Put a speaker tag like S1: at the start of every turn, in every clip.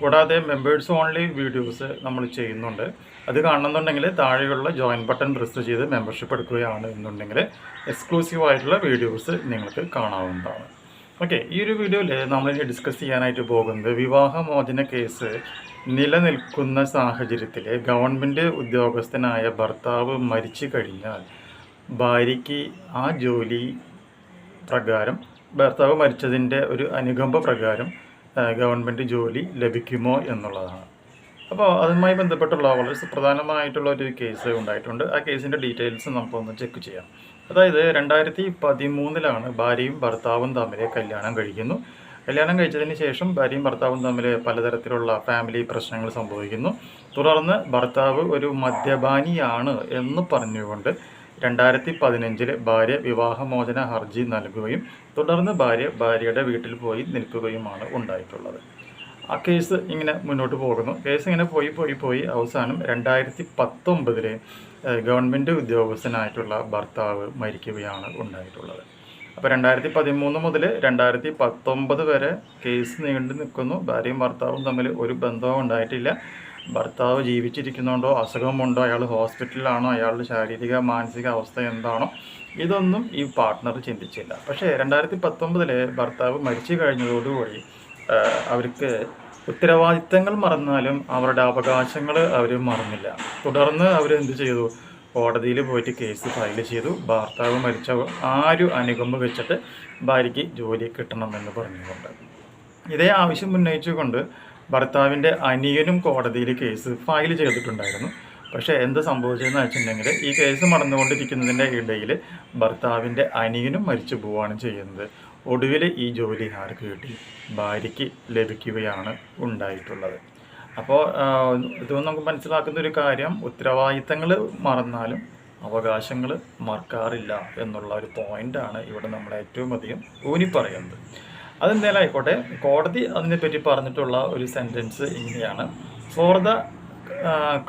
S1: കൂടാതെ members only videos നമ്മൾ ചെയ്യുന്നുണ്ട്. അത് കാണണമെന്നുണ്ടെങ്കിൽ താഴെയുള്ള ജോയിൻ ബട്ടൺ പ്രസ് ചെയ്ത് മെമ്പർഷിപ്പ് എടുക്കുകയാണ് എന്നുണ്ടെങ്കിൽ എക്സ്ക്ലൂസീവ് ആയിട്ടുള്ള വീഡിയോസ് നിങ്ങൾക്ക് കാണാവുന്നതാണ്. ഓക്കെ ഈ ഒരു വീഡിയോയിൽ നമ്മളിനി ഡിസ്കസ് ചെയ്യാനായിട്ട് പോകുന്നത് വിവാഹമോചന കേസ് നിലനിൽക്കുന്ന സാഹചര്യത്തിൽ ഗവൺമെന്റ് ഉദ്യോഗസ്ഥനായ ഭർത്താവ് മരിച്ചു കഴിഞ്ഞാൽ ഭാര്യയ്ക്ക് ആ ജോലി പ്രകാരം ഭർത്താവ് മരിച്ചതിന്റെ ഒരു അനുകമ്പ പ്രകാരം ഗവൺമെന്റ് ജോലി ലഭിക്കുമോ എന്നുള്ളതാണ്. അപ്പോൾ അതുമായി ബന്ധപ്പെട്ടുള്ള വളരെ സുപ്രധാനമായിട്ടുള്ള ഒരു കേസ് ഉണ്ടായിട്ടുണ്ട്. ആ കേസിന്റെ ഡീറ്റെയിൽസ് നമുക്കൊന്ന് ചെക്ക് ചെയ്യാം. അതായത് രണ്ടായിരത്തി പതിമൂന്നിലാണ് ഭാര്യയും ഭർത്താവും തമ്മിൽ കല്യാണം കഴിക്കുന്നു. കല്യാണം കഴിച്ചതിന് ശേഷം ഭാര്യയും ഭർത്താവും തമ്മിൽ പലതരത്തിലുള്ള ഫാമിലി പ്രശ്നങ്ങൾ സംഭവിക്കുന്നു. തുടർന്ന് ഭർത്താവ് ഒരു മദ്യപാനിയാണ് എന്ന് പറഞ്ഞുകൊണ്ട് രണ്ടായിരത്തി പതിനഞ്ചിൽ ഭാര്യ വിവാഹമോചന ഹർജി നൽകുകയും തുടർന്ന് ഭാര്യ ഭാര്യയുടെ വീട്ടിൽ പോയി നിൽക്കുകയുമാണ് ഉണ്ടായിട്ടുള്ളത്. ആ കേസ് ഇങ്ങനെ മുന്നോട്ട് പോകുന്നു. കേസ് ഇങ്ങനെ പോയി പോയി പോയി അവസാനം രണ്ടായിരത്തി പത്തൊമ്പതിൽ ഗവൺമെന്റ് ഉദ്യോഗസ്ഥനായിട്ടുള്ള ഭർത്താവ് മരിക്കുകയാണ് ഉണ്ടായിട്ടുള്ളത്. അപ്പോൾ രണ്ടായിരത്തി പതിമൂന്ന് മുതൽ രണ്ടായിരത്തി പത്തൊമ്പത് വരെ കേസ് നീണ്ടു നിൽക്കുന്നു. ഭാര്യയും ഭർത്താവും തമ്മിൽ ഒരു ബന്ധവും ഉണ്ടായിട്ടില്ല. ഭർത്താവ് ജീവിച്ചിരിക്കുന്നുണ്ടോ അസുഖമുണ്ടോ അയാൾ ഹോസ്പിറ്റലിലാണോ അയാളുടെ ശാരീരിക മാനസിക അവസ്ഥ എന്താണോ ഇതൊന്നും ഈ പാർട്ട്ണർ ചിന്തിച്ചില്ല. പക്ഷേ രണ്ടായിരത്തി പത്തൊമ്പതിലെ ഭർത്താവ് മരിച്ചു കഴിഞ്ഞതോടുകൂടി അവർക്ക് ഉത്തരവാദിത്തങ്ങൾ മറന്നാലും അവരുടെ അവകാശങ്ങൾ അവർ മറന്നില്ല. തുടർന്ന് അവർ എന്ത് ചെയ്തു? കോടതിയിൽ പോയിട്ട് കേസ് ഫയൽ ചെയ്തു. ഭർത്താവ് മരിച്ച ആരും അനുകമ്പ വെച്ചിട്ട് ഭാര്യയ്ക്ക് ജോലി കിട്ടണമെന്ന് പറഞ്ഞുകൊണ്ട്. ഇതേ ആവശ്യം ഉന്നയിച്ചുകൊണ്ട് ഭർത്താവിന്റെ അനിയനും കോടതിയിൽ കേസ് ഫയൽ ചെയ്തിട്ടുണ്ടായിരുന്നു. പക്ഷേ എന്ത് സംഭവിച്ചതെന്ന് വെച്ചിട്ടുണ്ടെങ്കിൽ ഈ കേസ് നടന്നുകൊണ്ടിരിക്കുന്നതിന്റെ ഇടയിൽ ഭർത്താവിന്റെ അനിയനും മരിച്ചു പോവുകയാണ് ചെയ്യുന്നത്. ഒടുവിൽ ഈ ജോലി ആർക്ക് കിട്ടി ഭാര്യയ്ക്ക് ലഭിക്കുകയാണ് ഉണ്ടായിട്ടുള്ളത്. അപ്പോൾ ഇതൊന്നും നമുക്ക് മനസ്സിലാക്കുന്ന ഒരു കാര്യം ഉത്തരവാദിത്തങ്ങൾ മറന്നാലും അവകാശങ്ങൾ മറക്കാറില്ല എന്നുള്ള ഒരു പോയിന്റാണ് ഇവിടെ നമ്മൾ ഏറ്റവും അധികം ഊന്നി പറയുന്നത് അതെന്തായാലും ആയിക്കോട്ടെ. കോടതി അതിനെപ്പറ്റി പറഞ്ഞിട്ടുള്ള ഒരു സെന്റൻസ് ഇങ്ങനെയാണ്. For the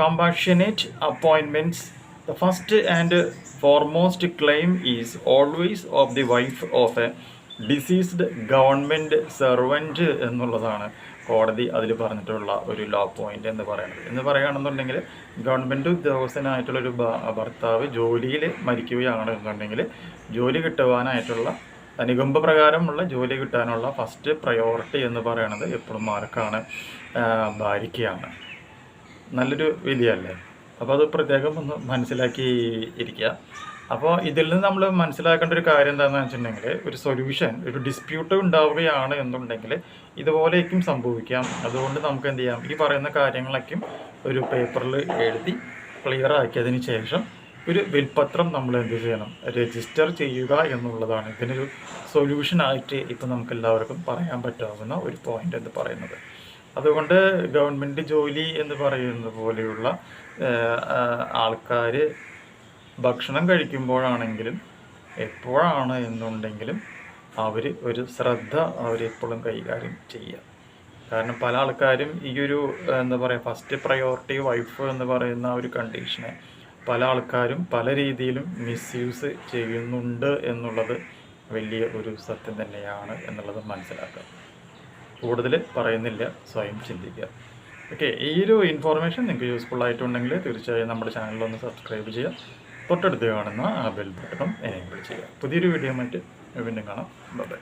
S1: compassionate appointments the first and foremost claim is always of the wife of a deceased government servant എന്നുള്ളതാണ് കോടതി അതിൽ പറഞ്ഞിട്ടുള്ള ഒരു ലോ പോയിന്റ് എന്ന് പറയുന്നത്. എന്ന് പറയുകയാണെന്നുണ്ടെങ്കിൽ ഗവൺമെന്റ് ഉദ്യോഗസ്ഥനായിട്ടുള്ളൊരു ഭർത്താവ് ജോലിയിൽ മരിക്കുകയാണെന്നുണ്ടെങ്കിൽ ജോലി കിട്ടുവാനായിട്ടുള്ള അനുകമ്പ പ്രകാരമുള്ള ജോലി കിട്ടാനുള്ള ഫസ്റ്റ് പ്രയോറിറ്റി എന്ന് പറയുന്നത് എപ്പോഴും ആർക്കാണ് ഭാര്യയ്ക്കാണ്. നല്ലൊരു വിധിയല്ലേ? അപ്പോൾ അത് പ്രത്യേകം ഒന്ന് മനസ്സിലാക്കി ഇരിക്കുക. അപ്പോൾ ഇതിൽ നിന്ന് നമ്മൾ മനസ്സിലാക്കേണ്ട ഒരു കാര്യം എന്താണെന്ന് വെച്ചിട്ടുണ്ടെങ്കിൽ ഒരു സൊല്യൂഷൻ ഒരു ഡിസ്പ്യൂട്ട് ഉണ്ടാവുകയാണ് എന്നുണ്ടെങ്കിൽ ഇതുപോലെയൊക്കെയും സംഭവിക്കാം. അതുകൊണ്ട് നമുക്ക് എന്ത് ചെയ്യാം? ഈ പറയുന്ന കാര്യങ്ങളൊക്കെയും ഒരു പേപ്പറിൽ എഴുതി ക്ലിയർ ആക്കിയതിന് ശേഷം ഒരു വിൽപത്രം നമ്മൾ എന്ത് ചെയ്യണം? രജിസ്റ്റർ ചെയ്യുക എന്നുള്ളതാണ്. ഇതിനൊരു സൊല്യൂഷനായിട്ട് ഇപ്പം നമുക്ക് എല്ലാവർക്കും പറയാൻ പറ്റാവുന്ന ഒരു പോയിന്റ് എന്ന് പറയുന്നത്. അതുകൊണ്ട് ഗവൺമെന്റ് ജോലി എന്ന് പറയുന്നത് പോലെയുള്ള ആൾക്കാർ ഭക്ഷണം കഴിക്കുമ്പോഴാണെങ്കിലും എപ്പോഴാണ് എന്നുണ്ടെങ്കിലും അവർ ഒരു ശ്രദ്ധ അവരെപ്പോഴും കൈകാര്യം ചെയ്യുക. കാരണം പല ആൾക്കാരും ഈ ഒരു എന്താ പറയുക ഫസ്റ്റ് പ്രയോറിറ്റി വൈഫ് എന്ന് പറയുന്ന ഒരു കണ്ടീഷനെ പല ആൾക്കാരും പല രീതിയിലും മിസ്യൂസ് ചെയ്യുന്നുണ്ട് എന്നുള്ളത് വലിയ ഒരു സത്യം തന്നെയാണ് എന്നുള്ളത് മനസ്സിലാക്കുക. കൂടുതൽ പറയുന്നില്ല സ്വയം ചിന്തിക്കുക. ഓക്കെ ഈ ഒരു ഇൻഫോർമേഷൻ നിങ്ങൾക്ക് യൂസ്ഫുൾ ആയിട്ടുണ്ടെങ്കിൽ തീർച്ചയായും നമ്മുടെ ചാനലൊന്ന് സബ്സ്ക്രൈബ് ചെയ്യുക. തൊട്ടടുത്ത് കാണുന്ന ആ ബെൽ ബട്ടണും എനേബിൾ ചെയ്യുക. പുതിയൊരു വീഡിയോ മറ്റ് വീണ്ടും കാണാം. ബൈ